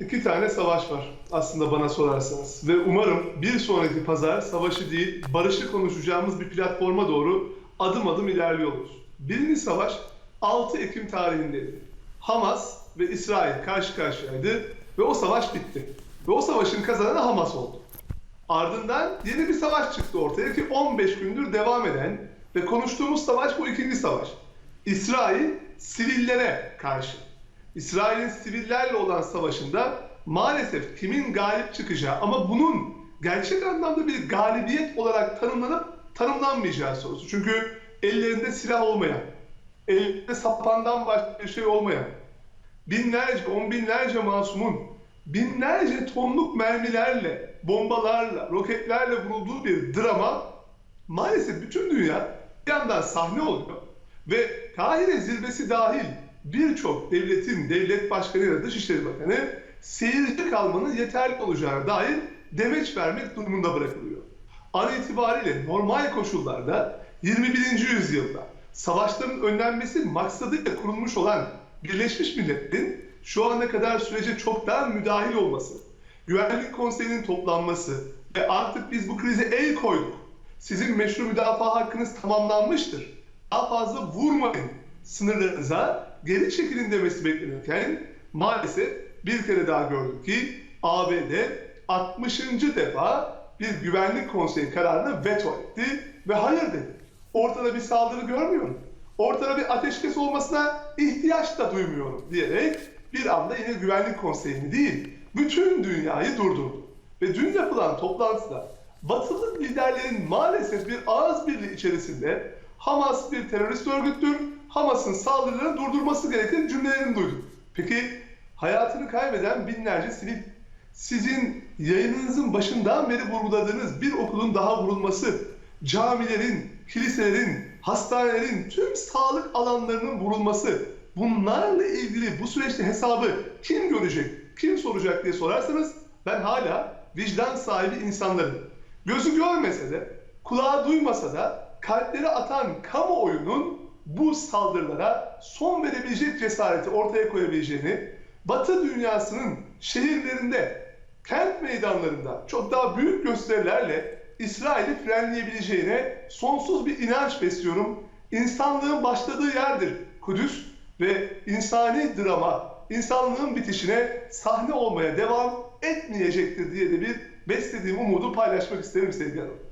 İki tane savaş var aslında bana sorarsanız. Ve umarım bir sonraki pazar savaşı değil, barışı konuşacağımız bir platforma doğru adım adım ilerliyoruz. Birinci savaş 6 Ekim tarihindeydi. Hamas ve İsrail karşı karşıyaydı ve o savaş bitti. Ve o savaşın kazananı Hamas oldu. Ardından yeni bir savaş çıktı ortaya ki 15 gündür devam eden ve konuştuğumuz savaş bu ikinci savaş. İsrail sivillere karşı. İsrail'in sivillerle olan savaşında maalesef kimin galip çıkacağı ama bunun gerçek anlamda bir galibiyet olarak tanımlanıp tanımlanmayacağı sorusu. Çünkü ellerinde silah olmayan, ellerinde sapandan başka bir şey olmayan, binlerce, on binlerce masumun binlerce tonluk mermilerle, bombalarla, roketlerle vurulduğu bir drama maalesef bütün dünya bir yandan sahne oluyor. Ve Kahire zirvesi dahil birçok devletin devlet başkanı ya da Dışişleri Bakanı seyirci kalmanın yeterli olacağına dair demeç vermek durumunda bırakılıyor. An itibariyle normal koşullarda 21. yüzyılda savaşların önlenmesi maksadıyla kurulmuş olan Birleşmiş Milletler'in şu ana kadar sürece çoktan müdahil olması, Güvenlik Konseyi'nin toplanması ve artık biz bu krize el koyduk. Sizin meşru müdafaa hakkınız tamamlanmıştır. Daha fazla vurmayın sınırlarınıza geri çekilin demesi beklenirken maalesef bir kere daha gördük ki ABD 60. defa bir güvenlik konseyi kararını veto etti ve hayır dedi. Ortada bir saldırı görmüyorum. Ortada bir ateşkes olmasına ihtiyaç da duymuyorum diyerek bir anda yine güvenlik konseyini değil, bütün dünyayı durdurdu. Ve dün yapılan toplantıda batılı liderlerin maalesef bir ağız birliği içerisinde Hamas bir terörist örgüttür, Hamas'ın saldırılarını durdurması gerektiğini cümlelerini duyduk. Peki hayatını kaybeden binlerce sivil, sizin yayınınızın başından beri vurguladığınız bir okulun daha vurulması, camilerin, kiliselerin, hastanelerin, tüm sağlık alanlarının vurulması, bunlarla ilgili bu süreçte hesabı kim görecek, kim soracak diye sorarsanız ben hala vicdan sahibi insanların gözü görmese de, kulağı duymasa da kalpleri atan kamuoyunun bu saldırılara son verebilecek cesareti ortaya koyabileceğini, Batı dünyasının şehirlerinde, kent meydanlarında çok daha büyük gösterilerle İsrail'i frenleyebileceğine sonsuz bir inanç besliyorum. İnsanlığın başladığı yerdir Kudüs ve insani drama, insanlığın bitişine sahne olmaya devam etmeyecektir diye de bir beslediğim umudu paylaşmak isterim sevgili hanım.